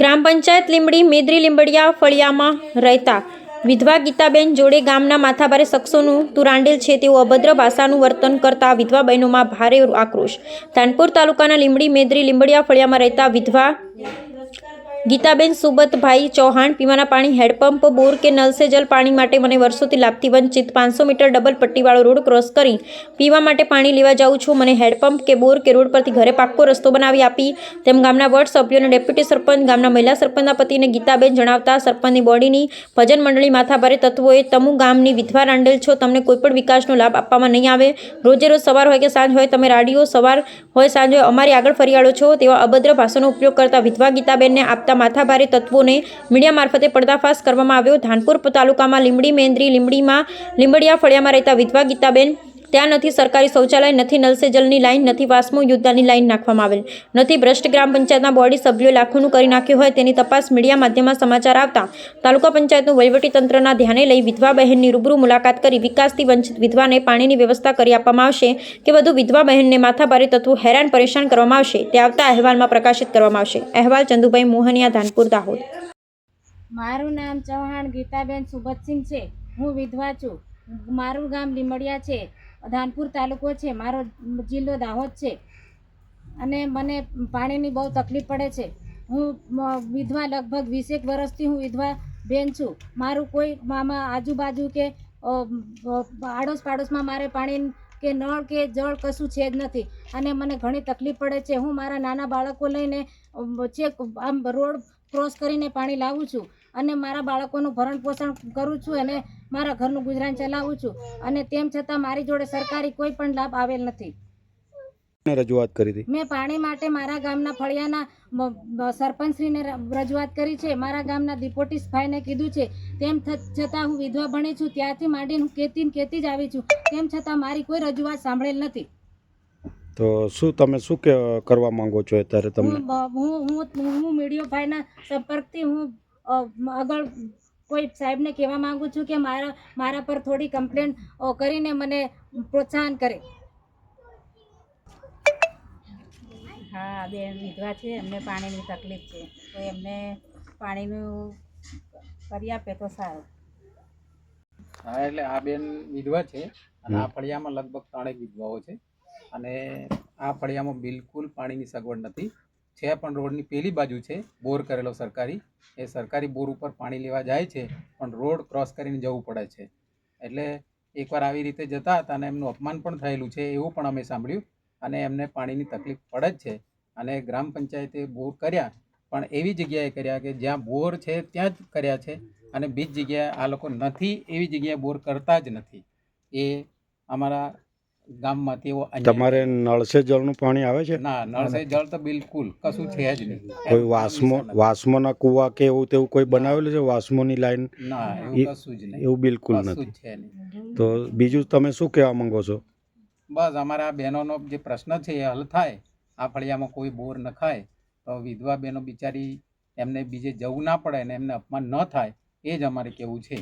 ગ્રામ પંચાયત લીંબડી મેદરી લીંબડિયા ફળિયામાં રહેતા વિધવા ગીતાબેન જોડે ગામના માથાભારે શખ્સોનું તુરાંડેલ છે તેવું અભદ્ર ભાષાનું વર્તન કરતા વિધવા બહેનોમાં ભારે આક્રોશ. ધાનપુર તાલુકાના લીંબડી મેદરી લીંબડિયા ફળિયામાં રહેતા વિધવા ગીતાબેન સુબતભાઈ ચૌહાણ પીવાના પાણી હેડપંપ બોર કે નલ સે જલ પાણી માટે મને વર્ષોથી લાભથી વંચિત પાંચસો મીટર ડબલ પટ્ટીવાળો રોડ ક્રોસ કરી પીવા માટે પાણી લેવા જાઉં છું. મને હેડપંપ કે બોર કે રોડ પરથી ઘરે પાક્કો રસ્તો બનાવી આપી તેમ ગામના વોર્ડ સભ્યો અને ડેપ્યુટી સરપંચ, ગામના મહિલા સરપંચના પતિને ગીતાબેન જણાવતા સરપંચની બોડીની ભજન મંડળી માથાભારે તત્વોએ તમુ ગામની વિધવા રાંડેલ છો, તમને કોઈપણ વિકાસનો લાભ આપવામાં નહીં આવે. રોજે રોજ સવાર હોય કે સાંજ હોય, તમે રાડીઓ, સવાર હોય, સાંજ હોય, અમારી આગળ ફરિયાળો છો. તેવા અભદ્ર ભાષાનો ઉપયોગ કરતા વિધવા ગીતાબેનને આપતા માથાભારે તત્વોને મીડિયા મારફતે પર્દાફાશ કરવામાં આવ્યો. ધાનપુર તાલુકામાં લીંબડી મેંદરી લીંબડીમાં લીંબડિયા ફળિયામાં રહેતા વિધવા ગીતાબેન ત્યાં નથી, સરકારી શૌચાલય નથી નલ જલની લાઇન નથી, વાસ્મો યુદ્ધાની લાઈન નાખવામાં આવેલ. નથી, ભ્રષ્ટ ગ્રામ પંચાયતના બોડી સભ્યો લાખોનું કરી નાખ્યું હોય તેની તપાસ મીડિયા માધ્યમમાં સમાચાર આવતા તાલુકા પંચાયતનું વહીવટીતંત્રના ધ્યાને લઈ વિધવા બહેનની રૂબરૂ મુલાકાત કરી વિકાસથી વંચિત વિધવાને પાણીની વ્યવસ્થા કરી આપવામાં આવશે કે વધુ વિધવા બહેનને માથાભારે તત્વો હેરાન પરેશાન કરવામાં આવશે તે આવતા અહેવાલમાં પ્રકાશિત કરવામાં આવશે. અહેવાલ ચંદુભાઈ મોહનિયા, ધાનપુર, દાહોદ. મારું નામ ચૌહાણ ગીતાબેન સુભતસિંહ છે. હું વિધવા છું. મારું ગામ લીમડિયા છે. ધાનપુર તાલુકો છે, મારો જિલ્લો દાહોદ છે. અને મને પાણીની બહુ તકલીફ પડે છે. હું વિધવા લગભગ વીસેક વર્ષથી હું વિધવા બેન છું. મારું કોઈ મામા આજુબાજુ કે આડોશ પાડોશમાં મારે પાણી કે નળ કે જળ કશું છે જ નથી. અને મને ઘણી તકલીફ પડે છે. હું મારા નાના બાળકો લઈને ચેક આમ રોડ ક્રોસ કરીને પાણી લાવું છું. અને મારા બાળકોનું ભરણ પોષણ કરું છું અને મારા ઘરનું ગુજરાન ચલાવું છું. અને તેમ છતાં મારી જોડે સરકારી કોઈ પણ લાભ આવેલ નથી. રજૂઆત કરી હતી? મેં પાણી માટે મારા ગામના ફળિયાના સરપંચશ્રીને રજૂઆત કરી છે. મારા ગામના દીપોટીસભાઈને કીધું છે. તેમ છતાં હું વિધવા ભણી છું. ત્યાંથી માંડીને હું કેતી કેતી જ આવી છું. તેમ છતાં મારી કોઈ રજૂઆત સાંભળેલ નથી. તો શું તમે શું કરવા માંગો છો અત્યારે તમને? હું હું હું મીડિયો ભાઈના સંપર્કથી હું આગળ કોઈ સાહેબને કહેવા માગું છું કે મારા મારા પર થોડી કમ્પ્લેન કરીને મને પ્રોત્સાહન કરે. હા બેન વિધવા છે. એમને પાણીની તકલીફ છે. તો એમને પાણીનું કરી આપે તો સારું. હા એટલે આ બેન વિધવા છે અને આ ફળિયામાં લગભગ ત્રણેક વિધવાઓ છે. અને આ ફળિયામાં બિલકુલ પાણીની સગવડ નથી. છે, પણ રોડની પેલી બાજુ છે, બોર કરેલો સરકારી. એ સરકારી બોર ઉપર પાણી લેવા જાય છે, પણ રોડ ક્રોસ કરીને જવું પડે છે. એટલે એકવાર આવી રીતે જતા હતા અને એમનું અપમાન પણ થયેલું છે, એવું પણ અમે સાંભળ્યું. અને એમને પાણીની તકલીફ પડે જ છે. અને ગ્રામ પંચાયતે બોર કર્યા, પણ એવી જગ્યાએ કર્યા કે જ્યાં બોર છે ત્યાં જ કર્યા છે. અને બીજ જગ્યાએ આ લોકો નથી એવી જગ્યાએ બોર કરતા જ નથી. એ અમારા ગામમાંથી એવો તમારે નળસે જળનું પાણી આવે છે? ના નળસે જળ તો બિલકુલ કશું છે જ નહીં. કોઈ વાસ્મો વાસ્મોના કુવા કે એવું તેવું કોઈ બનાવેલું છે? વાસ્મોની લાઈન? ના એવું કશું જ નહીં. એવું બિલકુલ નથી. તો બીજું તમે શું કહેવા માંગો છો? બસ અમારા બહેનોનો જે પ્રશ્ન છે એ હલ થાય. આ ફળિયામાં કોઈ બોર નખાય તો વિધવા બહેનો બિચારી એમને બીજે જવું ના પડે ને એમને અપમાન ન થાય એ જ અમારે કેવું છે.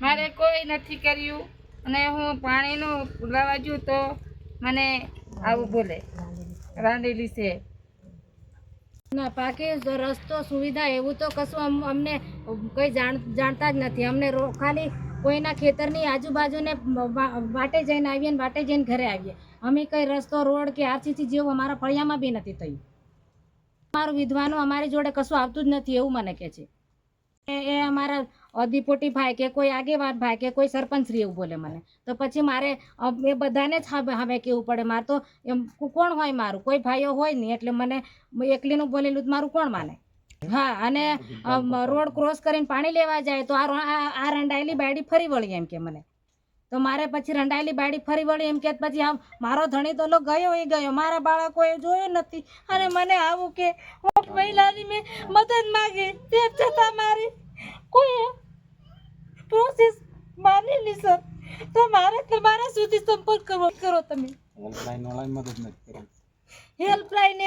મારે કોઈ નથી કર્યું અને હું પાણીનું લાવવા જુ તો મને આવું બોલે. રાંધેલી છે. ના, પાકે રસ્તો સુવિધા એવું તો કશું અમને કંઈ જાણ, જાણતા જ નથી. અમને ખાલી કોઈના ખેતરની આજુબાજુને વાટે જઈને આવીએ ને વાટે જઈને ઘરે આવીએ. અમે કંઈ રસ્તો, રોડ કે આરસીસી જેવું અમારા ફળિયામાં બી નથી થયું. અમારું વિધવાનું અમારી જોડે કશું આવતું જ નથી એવું મને કહે છે. એ અમારા અધિપોટી ભાઈ કે કોઈ આગેવાન ભાઈ કે કોઈ સરપંચશ્રી એવું બોલે મને. તો પછી મારે એ બધાને જ હવે હવે કેવું પડે? મારે તો એમ કોણ હોય મારું? કોઈ ભાઈઓ હોય નહીં એટલે મને એકલીનું બોલેલું મારું કોણ માને? હા, અને રોડ ક્રોસ કરીને પાણી લેવા જાય તો આ આ રંડાયેલી બાયડી ફરી વળી એમ કે મને. તો મારે પછી રંડાયેલી બાયડી ફરી વળી એમ કે પછી આમ મારો ધણી તો ગયો એ ગયો, મારા બાળકોએ જોયો નથી. અને મને આવું કે, હું મહિલાની મેં મદદ માગી તેમ છતાં મારી કોઈ પ્રોસેસ માની નહીં સર તો મારે તમારા સુધી સંપર્ક કરવો, કરો તમે. ઓનલાઈન ઓનલાઈન મદદ નથી કરી હેલ્પલાઇન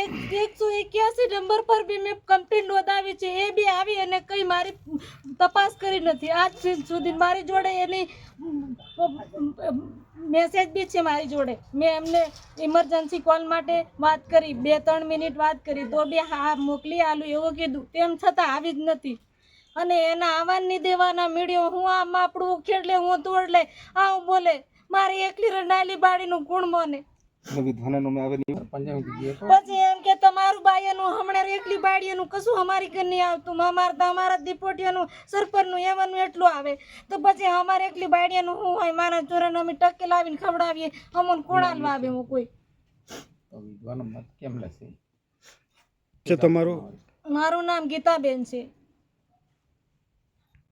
એકસો એક્યાસી નંબર પર બી મેં કમ્પ્લેન નોંધાવી છે. એ બી આવી અને કંઈ મારી તપાસ કરી નથી. આજ સુધી મારી જોડે એની મેસેજ બી છે મારી જોડે. મેં એમને ઇમરજન્સી કોલ માટે વાત કરી, બે ત્રણ મિનિટ વાત કરી, તો બી હા મોકલી આલું એવું કીધું. તેમ છતાં આવી જ નથી. અને એના આવા નહીં દેવાના મીડિયો, હું આમ આપણું ઉખેડ લે હું તોડ લે આવું બોલે. મારી એકલી રનાલી બાળીનું ગુણ મને. કીધું એ તો પછી એમ કે તમારું બાયનું હમણાં એકલી બાળીનું કશું અમારી ઘર નહીં આવતું. અમારે તો અમારા દીપોટિયાનું સરપંચનું એવાનું એટલું આવે. તો પછી અમારે એકલી બાળીનું શું હોય? મારા ચોરાને અમે ટકે લાવીને ખવડાવીએ. અમને કોણાલ આવે હું કોઈ. તો વિધવાનો મત કેમ લેશે? છે તમારું મારું નામ ગીતાબેન છે.